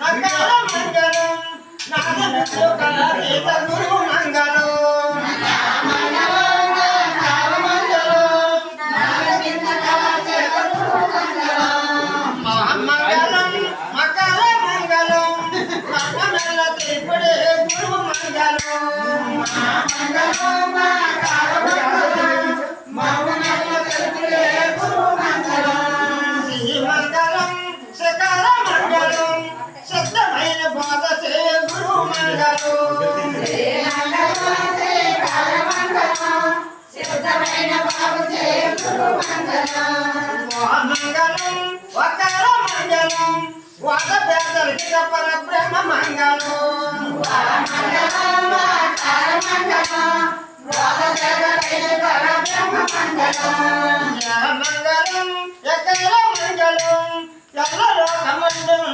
మంగళం మంగళం నాగం మంగళం మంగళం ఎక్కడ మంగళం ఎక్కడ వేదరిక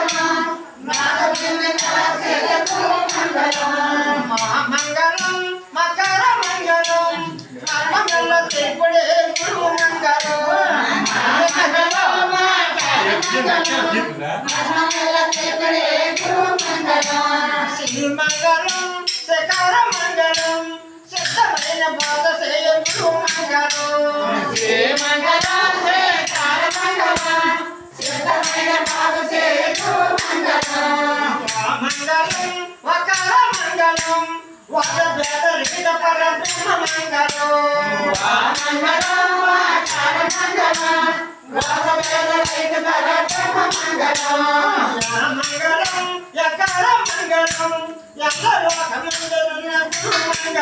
శ్రీమంగళం శకర మంగళం సిద్ధమైన బాధ సేయ గురు మంగళం మంగళం వకర మంగళం వాద భేద రీత పరబ్రహ్మ మంగళం మంగళం ఎకర మంగళం ఎల్ల మంగళ. గురు మంగళ. గురు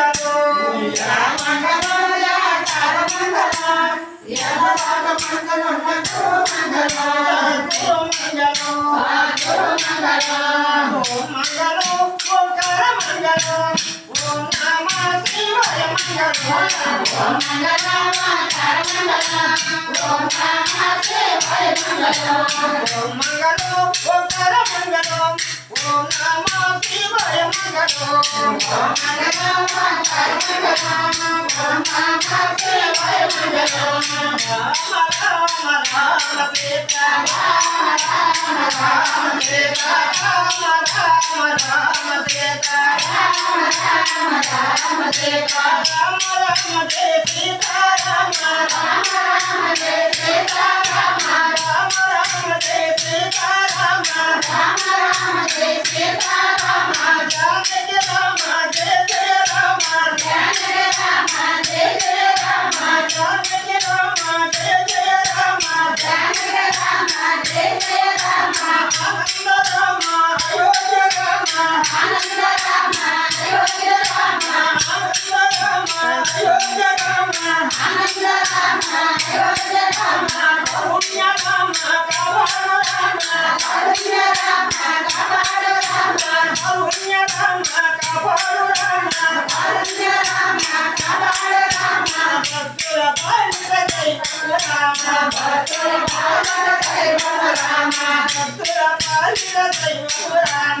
మంగళం. ఓం మంగళం ఓంకార మంగళం ఓం నమ శివాయ మంగళం ఓం మంగళం మంగళం ఓం నమ శివాయ మంగళం రామ రామ రామ సీత రామ రామ సీత రామ రామ రామ సీత రామ రామ సీత రామ రామ జయ సీత రామ రామ రామ జయ సీత రామ రామ రామ దైవ రామ భక్తుల పాలిత దైవ రామ